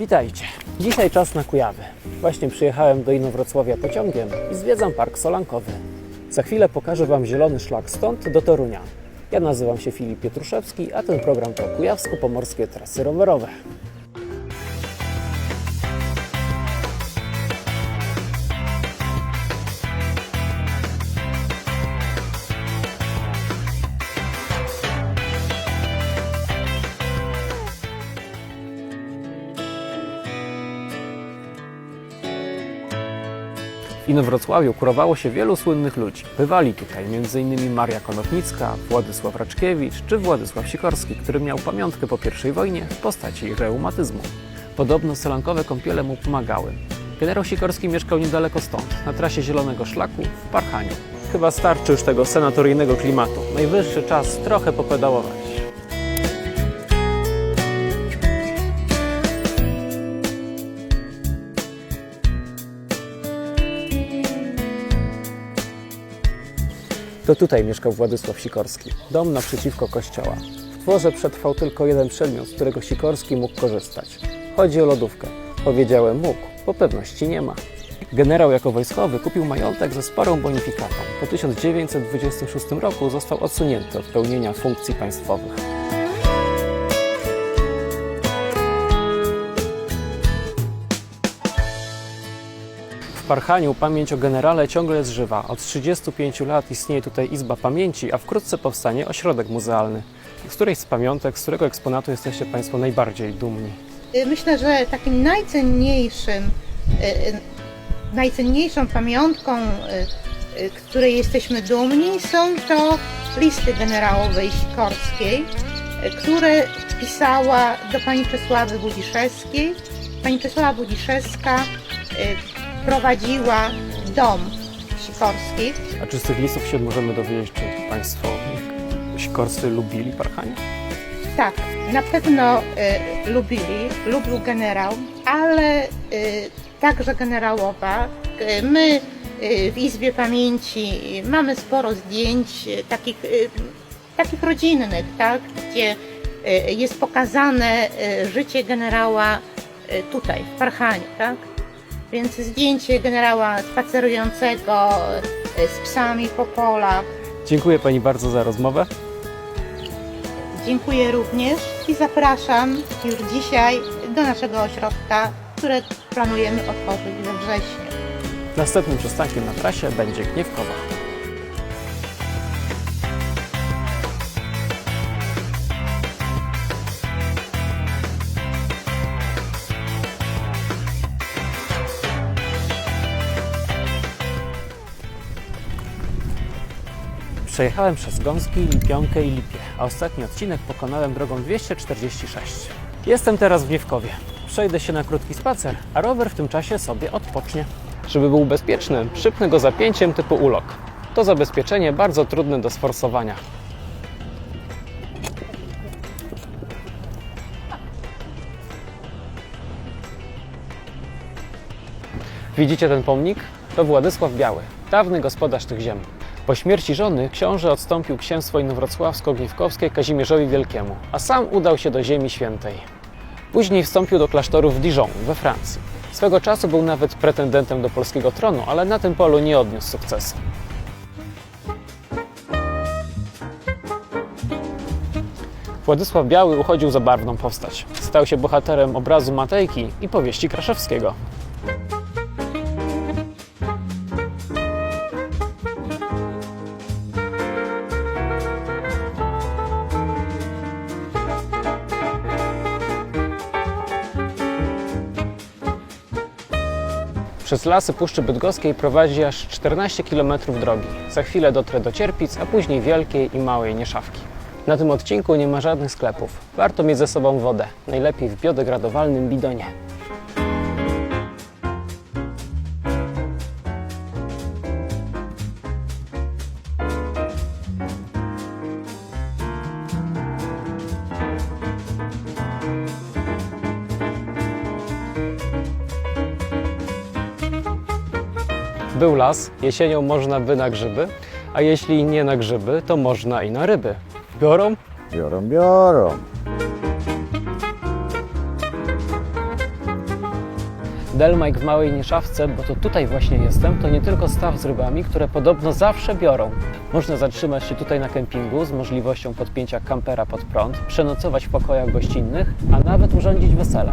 Witajcie. Dzisiaj czas na Kujawy. Właśnie przyjechałem do Inowrocławia pociągiem i zwiedzam Park Solankowy. Za chwilę pokażę Wam zielony szlak stąd do Torunia. Ja nazywam się Filip Pietruszewski, a ten program to Kujawsko-Pomorskie Trasy Rowerowe. Inowrocławiu kurowało się wielu słynnych ludzi. Bywali tutaj m.in. Maria Konopnicka, Władysław Raczkiewicz czy Władysław Sikorski, który miał pamiątkę po I wojnie w postaci reumatyzmu. Podobno selankowe kąpiele mu pomagały. Generał Sikorski mieszkał niedaleko stąd, na trasie Zielonego Szlaku w Parchaniu. Chyba starczy już tego senatoryjnego klimatu. Najwyższy czas trochę popedałować. To tutaj mieszkał Władysław Sikorski, dom naprzeciwko kościoła. W dworze przetrwał tylko jeden przedmiot, z którego Sikorski mógł korzystać. Chodzi o lodówkę. Powiedziałem mógł, bo pewności nie ma. Generał jako wojskowy kupił majątek ze sporą bonifikatą. Po 1926 roku został odsunięty od pełnienia funkcji państwowych. Parchaniu pamięć o generale ciągle jest żywa. Od 35 lat istnieje tutaj Izba Pamięci, a wkrótce powstanie ośrodek muzealny. Z której z pamiątek, z którego eksponatu jesteście Państwo najbardziej dumni? Y, Myślę, że takim najcenniejszym, y, y, najcenniejszą pamiątką, której jesteśmy dumni, są to listy generałowej Sikorskiej, które pisała do pani Czesławy Budziszewskiej. Pani Czesława Budziszewska prowadziła dom Sikorskich. A czy z tych listów się możemy dowiedzieć, czy Państwo Sikorscy lubili Parchanie? Tak, na pewno y, lubili, lubił generał, ale y, także generałowa. Y, my y, w Izbie Pamięci mamy sporo zdjęć y, takich, y, takich rodzinnych, tak, gdzie y, jest pokazane y, życie generała y, tutaj, w Parchaniu, tak? Więc zdjęcie generała spacerującego y, z psami po polach, Dziękuję Pani bardzo za rozmowę. Dziękuję również i zapraszam już dzisiaj do naszego ośrodka, które planujemy otworzyć we wrześniu. Następnym przystankiem na trasie będzie Gniewkowa. Przejechałem przez Gąski, Lipionkę i Lipię, a ostatni odcinek pokonałem drogą 246. Jestem teraz w Gniewkowie. Przejdę się na krótki spacer, a rower w tym czasie sobie odpocznie. Żeby był bezpieczny, przypnę go zapięciem typu ulok. To zabezpieczenie bardzo trudne do sforsowania. Widzicie ten pomnik? To Władysław Biały, dawny gospodarz tych ziem. Po śmierci żony książę odstąpił księstwo inowrocławsko-gniewkowskie Kazimierzowi Wielkiemu, a sam udał się do Ziemi Świętej. Później wstąpił do klasztoru w Dijon we Francji. Swego czasu był nawet pretendentem do polskiego tronu, ale na tym polu nie odniósł sukcesu. Władysław Biały uchodził za barwną postać. Stał się bohaterem obrazu Matejki i powieści Kraszewskiego. Przez lasy Puszczy Bydgoskiej prowadzi aż 14 km drogi. Za chwilę dotrę do Cierpic, a później Wielkiej i Małej Nieszawki. Na tym odcinku nie ma żadnych sklepów. Warto mieć ze sobą wodę, najlepiej w biodegradowalnym bidonie. Był las, jesienią można by na grzyby, a jeśli nie na grzyby, to można i na ryby. Biorą? Biorą, biorą. Delmajk w Małej Nieszawce, bo to tutaj właśnie jestem, to nie tylko staw z rybami, które podobno zawsze biorą. Można zatrzymać się tutaj na kempingu z możliwością podpięcia kampera pod prąd, przenocować w pokojach gościnnych, a nawet urządzić wesele.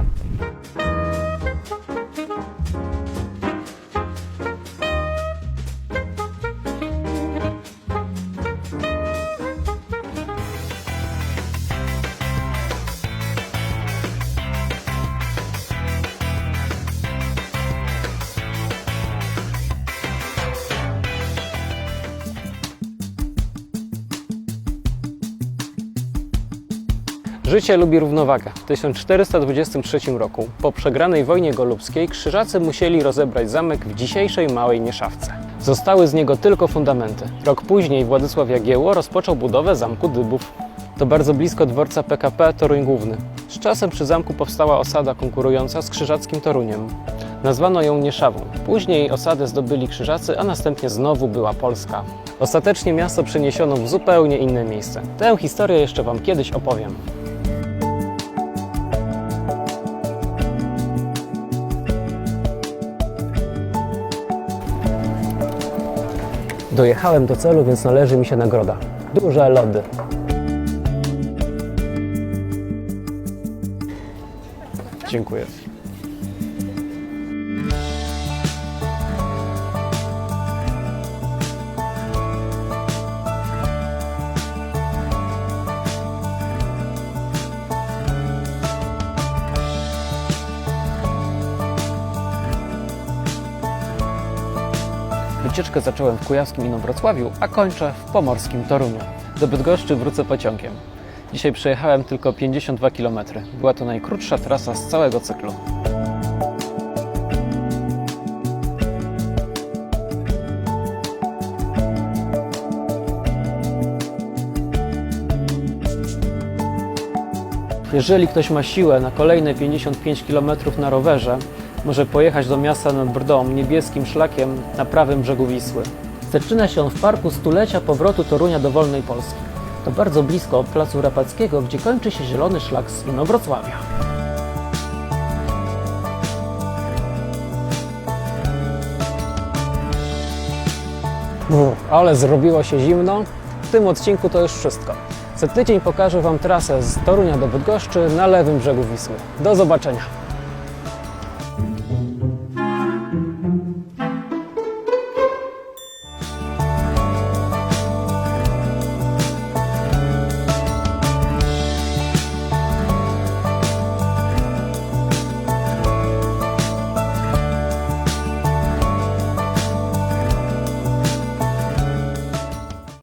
Życie lubi równowagę. W 1423 roku, po przegranej wojnie golubskiej, krzyżacy musieli rozebrać zamek w dzisiejszej Małej Nieszawce. Zostały z niego tylko fundamenty. Rok później Władysław Jagiełło rozpoczął budowę Zamku Dybów. To bardzo blisko dworca PKP Toruń Główny. Z czasem przy zamku powstała osada konkurująca z krzyżackim Toruniem. Nazwano ją Nieszawą. Później osadę zdobyli krzyżacy, a następnie znowu była Polska. Ostatecznie miasto przeniesiono w zupełnie inne miejsce. Tę historię jeszcze Wam kiedyś opowiem. Dojechałem do celu, więc należy mi się nagroda. Duże lody. Dziękuję. Wycieczkę zacząłem w kujawskim Inowrocławiu, a kończę w pomorskim Toruniu. Do Bydgoszczy wrócę pociągiem. Dzisiaj przejechałem tylko 52 km. Była to najkrótsza trasa z całego cyklu. Jeżeli ktoś ma siłę na kolejne 55 km na rowerze, może pojechać do miasta nad Brdą niebieskim szlakiem na prawym brzegu Wisły. Zaczyna się on w parku stulecia powrotu Torunia do wolnej Polski. To bardzo blisko placu Rapackiego, gdzie kończy się zielony szlak z Inowrocławia. Uff, ale zrobiło się zimno. W tym odcinku to już wszystko. Za tydzień pokażę Wam trasę z Torunia do Bydgoszczy na lewym brzegu Wisły. Do zobaczenia!